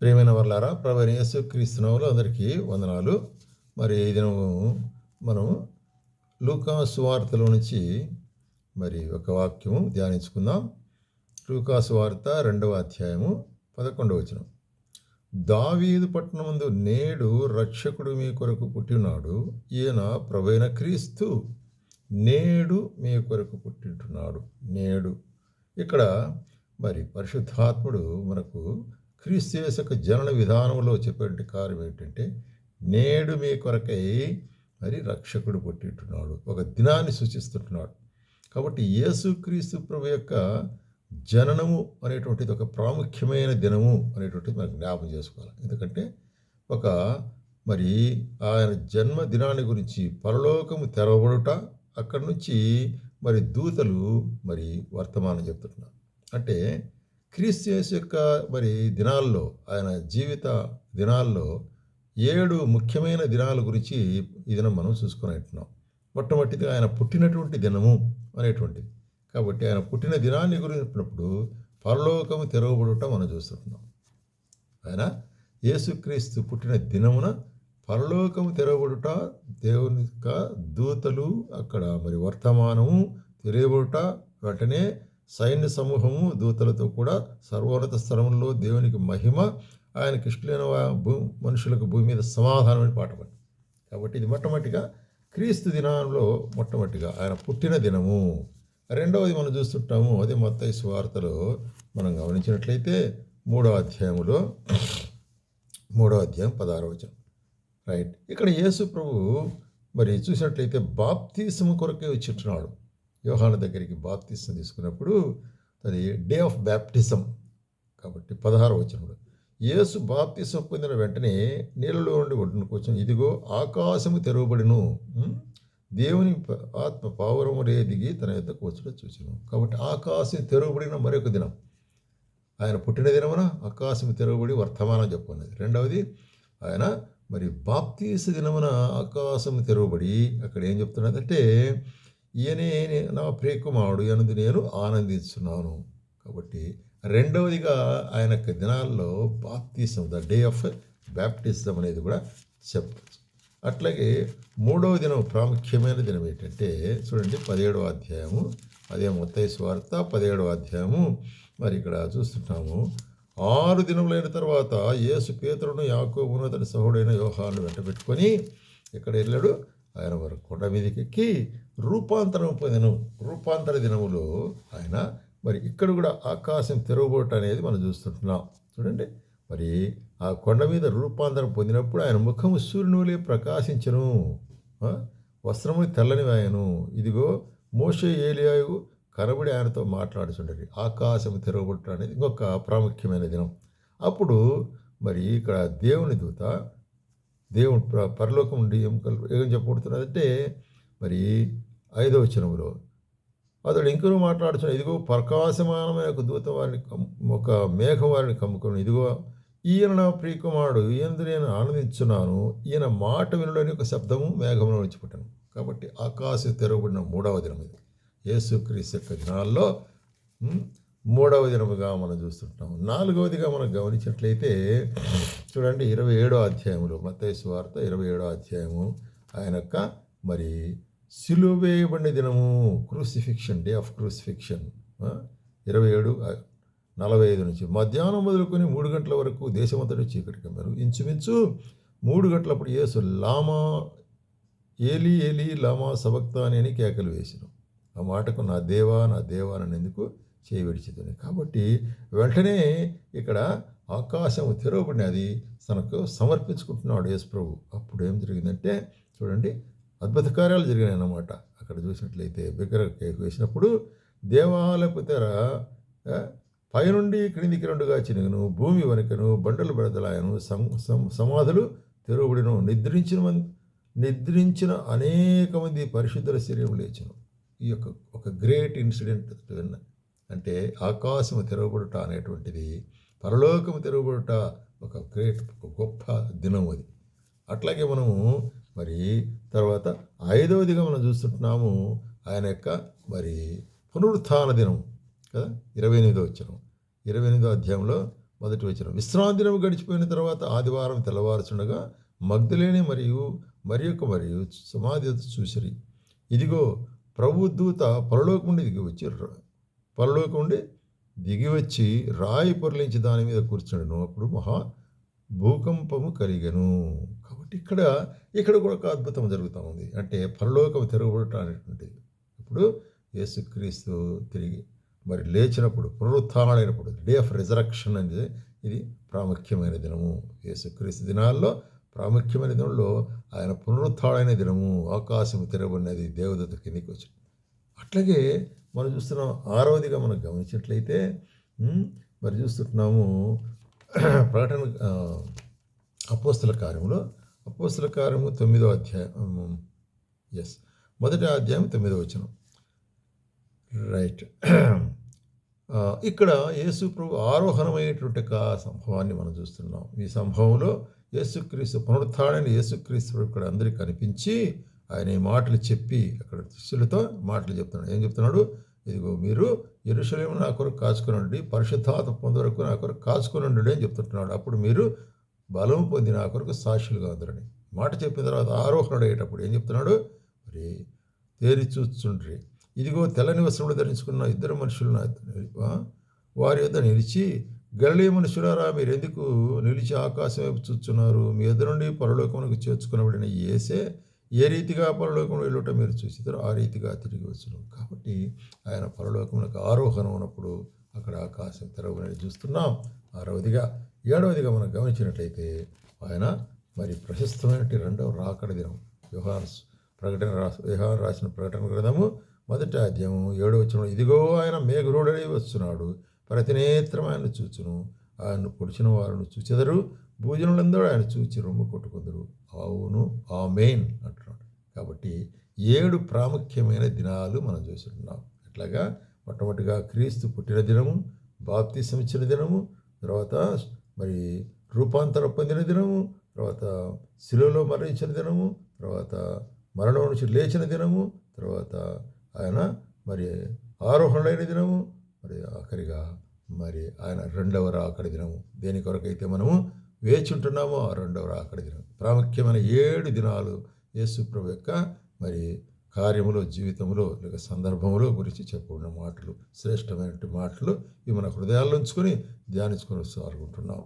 ప్రేమైన వర్లారా ప్రభు యేసు క్రీస్తునవులు అందరికీ వందనాలు. మరి ఈ దినము మనం లూకా సువార్తలో నుంచి మరి ఒక వాక్యము ధ్యానించుకుందాం. లూకా సువార్త రెండవ అధ్యాయము పదకొండవ వచనం. దావీదు పట్టణమందు నేడు రక్షకుడు మీ కొరకు పుట్టినాడు. ఈయన ప్రవైన క్రీస్తు నేడు మీ కొరకు పుట్టింటున్నాడు. నేడు. ఇక్కడ మరి పరిశుద్ధాత్ముడు మనకు క్రీస్తు యొక్క జనన విధానంలో చెప్పేటువంటి కార్యం ఏంటంటే నేడు మీ కొరకై మరి రక్షకుడు పుట్టింటున్నాడు ఒక దినాన్ని సూచిస్తుంటున్నాడు కాబట్టి యేసు క్రీస్తు ప్రభు యొక్క జననము అనేటువంటిది ఒక ప్రాముఖ్యమైన దినము అనేటువంటిది మనం జ్ఞాపం చేసుకోవాలి. ఎందుకంటే ఒక మరి ఆయన జన్మదినాన్ని గురించి పరలోకము తెరవబడుట అక్కడి నుంచి మరి దూతలు మరి వర్తమానం చెప్తున్నారు. అంటే క్రీస్తు యేసు యొక్క మరి దినాల్లో ఆయన జీవిత దినాల్లో ఏడు ముఖ్యమైన దినాల గురించి ఈ దినం మనం చూసుకునేట్టున్నాం మొట్టమొదటిగా మొట్టమొదటిది ఆయన పుట్టినటువంటి దినము అనేటువంటిది. కాబట్టి ఆయన పుట్టిన దినాన్ని గురించినప్పుడు పరలోకము తెరవబడుట మనం చూస్తున్నాం ఆయన యేసుక్రీస్తు పుట్టిన దినమున పరలోకము తెరవబడుట దేవుని యొక్క దూతలు అక్కడ మరి వర్తమానము తెలియబడుట వెంటనే సైన్య సమూహము దూతలతో కూడా సర్వోన్నత స్థలంలో దేవునికి మహిమ ఆయన కృష్ణులైన భూ మనుషులకు భూమి మీద సమాధానం అని పాట కాబట్టి ఇది మొట్టమొదటిగా క్రీస్తు దినంలో మొట్టమొదటిగా ఆయన పుట్టిన దినము. రెండవది మనం చూస్తుంటాము అదే మొత్త సువార్తలో మనం గమనించినట్లయితే మూడో అధ్యాయములో మూడో అధ్యాయం పదహారవ వచనం. రైట్. ఇక్కడ యేసు ప్రభు మరి చూసినట్లయితే బాప్తీసము కొరకే వచ్చినాడు యోహాను దగ్గరికి బాప్తీసం తీసుకున్నప్పుడు అది డే ఆఫ్ బ్యాప్టిజం కాబట్టి పదహారు వచ్చినప్పుడు యేసు బాప్తీసం పొందిన వెంటనే నీళ్ళలో నుండి ఒడ్డును కూర్చొని ఇదిగో ఆకాశము తెరవబడిను దేవుని ఆత్మ పావురము రే దిగి తన యొక్క కూర్చుని చూసాను కాబట్టి ఆకాశం తెరవబడిన మరొక దినం. ఆయన పుట్టిన దినమున ఆకాశం తెరవబడి వర్తమానం చెప్పుకున్నది. రెండవది ఆయన మరి బాప్తీస దినమున ఆకాశం తెరవబడి అక్కడ ఏం చెప్తున్నదంటే ఈయనే నా ప్రియకుమారుడు అన్నది నేను ఆనందిస్తున్నాను కాబట్టి రెండవదిగా ఆయన యొక్క దినాల్లో బాప్తీసం ద డే ఆఫ్ బ్యాప్టిజం అనేది కూడా చెప్పచ్చు అట్లాగే మూడవ దినం ప్రాముఖ్యమైన దినం ఏంటంటే చూడండి పదిహేడవ అధ్యాయము అదే మొత్తయి స్వార్త పదిహేడవ అధ్యాయము. మరి ఇక్కడ చూస్తుంటాము ఆరు దినములైన తర్వాత యేసు పేతురును యాకోబును అతని సహోడైన వ్యూహాలను వెంటబెట్టుకొని ఇక్కడ వెళ్ళాడు. ఆయన వారు కొండ మీదకి ఎక్కి రూపాంతరం పొందినం రూపాంతర దినములో ఆయన మరి ఇక్కడ కూడా ఆకాశం తెరవబోట అనేది మనం చూస్తుంటున్నాం. చూడండి. మరి ఆ కొండ మీద రూపాంతరం పొందినప్పుడు ఆయన ముఖము సూర్యునివలే ప్రకాశించను. వస్త్రములు తెల్లని ఆయను ఇదిగో మోషే ఏలియాయు కనబడి ఆయనతో మాట్లాడుచుండేది ఆకాశం తెరవబట్టు అనేది ఇంకొక ప్రాముఖ్యమైన దినం. అప్పుడు మరి ఇక్కడ దేవుని దూత దేవుడు ప్ర- పరలోకం ఉండి ఎముకలు ఏం చెప్పబడుతున్నదంటే మరి ఐదవ వచనములో అతడు ఇంకనూ మాట్లాడుచున్న ఇదిగో ప్రకాశమానమైన ఒక దూత వారిని ఒక మేఘం వారిని కమ్ముకొని ఇదిగో ఈయన నా ప్రియకుమారుడు ఈయన నేను ఆనందించున్నాను. ఈయన మాట వినుడని ఒక శబ్దము మేఘంలో విడిచిపెట్టాను కాబట్టి ఆకాశం తెరవబడిన మూడవ దినం ఇది యేసుక్రీస్తు యొక్క దినాల్లో మూడవ దినముగా మనం చూస్తుంటాం. నాలుగవదిగా మనం గమనించినట్లయితే చూడండి ఇరవై ఏడో అధ్యాయములు మతేసు వార్త ఇరవై ఏడో అధ్యాయము. ఆయన యొక్క మరి సిలువ వేయబడిన దినము క్రూసిఫిక్షన్ డే ఆఫ్ క్రూసిఫిక్షన్. ఇరవై ఏడు నలభై ఐదు నుంచి. మధ్యాహ్నం మొదలుకొని మూడు గంటల వరకు దేశమంతటి చీకటి కమ్మారు. ఇంచుమించు మూడు గంటలప్పుడు యేసు లామా ఏలి ఏలి లామా సబక్తాని అని కేకలు వేసినాం. ఆ మాటకు నా దేవా నా దేవా అని ఎందుకు చేయి విడిచిదని కాబట్టి వెంటనే ఇక్కడ ఆకాశం తెరవబడినది తనకు సమర్పించుకుంటున్నాడు యేసు ప్రభు. అప్పుడు ఏం జరిగిందంటే చూడండి అద్భుత కార్యాలు జరిగినాయి అన్నమాట. అక్కడ చూసినట్లయితే బిగ్గర కేక్ వేసినప్పుడు దేవాలయపు తెర పైనుండి క్రిందికి రెండుగా చినుగును భూమి వనకను బండలు బెడదలాయను సం సమాధులు తెరవబడిను నిద్రించిన నిద్రించిన అనేక మంది పరిశుద్ధుల శరీరం లేచను ఈ యొక్క ఒక గ్రేట్ ఇన్సిడెంట్ విన్నా అంటే ఆకాశము తెరవబడుట అనేటువంటిది పరలోకము తెరవబడుట ఒక గ్రేట్ ఒక గొప్ప దినం అది. అట్లాగే మనము మరి తర్వాత ఐదవదిగా మనం చూస్తుంటున్నాము ఆయన యొక్క మరి పునరుత్థాన దినం కదా ఇరవై ఎనిమిదో వచ్చిన ఇరవై ఎనిమిదో అధ్యాయంలో మొదటి వచ్చిన విశ్రాంతి దినం గడిచిపోయిన తర్వాత ఆదివారం తెల్లవారుచుండగా మగ్ధులేని మరియు మరి యొక్క మరియు సమాధి చూసిరి. ఇదిగో ప్రభు దూత పరలోకం నుండి దిగి వచ్చి పరలోకం ఉండి దిగి వచ్చి రాయి పొరలించి దాని మీద కూర్చుండను. అప్పుడు మహా భూకంపము కలిగను. కాబట్టి ఇక్కడ ఇక్కడ కూడా ఒక అద్భుతం జరుగుతూ ఉంది. అంటే పరలోకం తిరగబడటం అనేటువంటిది ఇప్పుడు యేసుక్రీస్తు తిరిగి మరి లేచినప్పుడు పునరుత్థానమైనప్పుడు డే ఆఫ్ రిజరక్షన్ అనేది ఇది ప్రాముఖ్యమైన దినము. యేసుక్రీస్తు దినాల్లో ప్రాముఖ్యమైన దినంలో ఆయన పునరుత్డైన దినము. ఆకాశం తిరగబడినది దేవదత కిందికి వచ్చింది. అట్లాగే మనం చూస్తున్నాం ఆరవదిగా మనం గమనించినట్లయితే మరి చూస్తున్నాము ప్రకటన అపోస్తుల అపోస్తల కార్యములో అపోస్తల కార్యము తొమ్మిదో అధ్యాయం ఎస్ మొదటి అధ్యాయం తొమ్మిదో వచనం. రైట్ ఇక్కడ యేసు ప్రభు ఆరోహణమైనటువంటి ఒక సంభవాన్ని మనం చూస్తున్నాం. ఈ సంభవంలో యేసుక్రీస్తు పునరుత్థానాన్ని యేసుక్రీస్తు ఇక్కడ అందరికీ కనిపించి ఆయన ఈ మాటలు చెప్పి అక్కడ శిష్యులతో మాటలు చెప్తున్నాడు. ఏం చెప్తున్నాడు? ఇదిగో మీరు ఎరుషలేము నా కొరకు కాచుకునండి పరిశుద్ధాత్మ పొందే వరకు నా కొరకు కాచుకునండి అని చెప్తుంటున్నాడు. అప్పుడు మీరు బలం పొంది నా కొరకు సాక్షులుగా ఉందరని మాట చెప్పిన తర్వాత ఆరోహణుడు అయ్యేటప్పుడు ఏం చెప్తున్నాడు? మరి తేరి చూస్తుండ్రి ఇదిగో తెల్లని వస్త్రములు ధరించుకున్న ఇద్దరు మనుషులు నా వారి యొద్ద నిలిచి గలలీ మనుషులారా మీరు ఎందుకు నిలిచి ఆకాశం వైపు చూస్తున్నారు మీ ఎదురుండి పరలోకమునకు చేర్చుకున్నబడిన ఏసే ఏ రీతిగా పరలోకం వెళ్ళటం మీరు చూసిద్దరో ఆ రీతిగా తిరిగి వచ్చును. కాబట్టి ఆయన పరలోకములకు ఆరోహణం ఉన్నప్పుడు అక్కడ ఆకాశం తెరవని చూస్తున్నాం. ఆరవదిగా ఏడవదిగా మనం గమనించినట్లయితే ఆయన మరి ప్రశస్తమైనటువంటి రెండవ రాకడ దినం. వ్యవహార ప్రకటన రాసి వ్యవహారం రాసిన ప్రకటన గ్రంథము మొదటి అధ్యాయము ఏడవ వచ్చిన ఇదిగో ఆయన మేఘరుడై వస్తున్నాడు ప్రతి నేత్రం ఆయన చూచును. ఆయన్ను పొడిచిన వారిని చూచెదరు. భూజనులందరూ ఆయన చూచి రొమ్ము కొట్టుకుందరు. అవును ఆ మెయిన్ అంటున్నాడు. కాబట్టి ఏడు ప్రాముఖ్యమైన దినాలు మనం చూస్తున్నాం ఎట్లాగా? మొట్టమొదటిగా క్రీస్తు పుట్టిన దినము బాప్తి ఇచ్చిన దినము తర్వాత మరి రూపాంతరం పొందిన దినము తర్వాత శిలువలో మరణించిన దినము తర్వాత మరణం నుంచి లేచిన దినము తర్వాత ఆయన మరి ఆరోహణైన దినము మరి ఆఖరిగా మరి ఆయన రెండవ రాకడి దినము. దేని కొరకైతే మనము వేచి ఉంటున్నామో ఆ రెండవ రాకడి దినం. ప్రాముఖ్యమైన ఏడు దినాలు యేసుప్రభు యొక్క మరి కార్యములో జీవితంలో లేక సందర్భంలో గురించి చెప్పుకున్న మాటలు శ్రేష్టమైనటువంటి మాటలు ఇవి మన హృదయాల్లో ఉంచుకొని ధ్యానించుకొని సాగుకుంటున్నాం.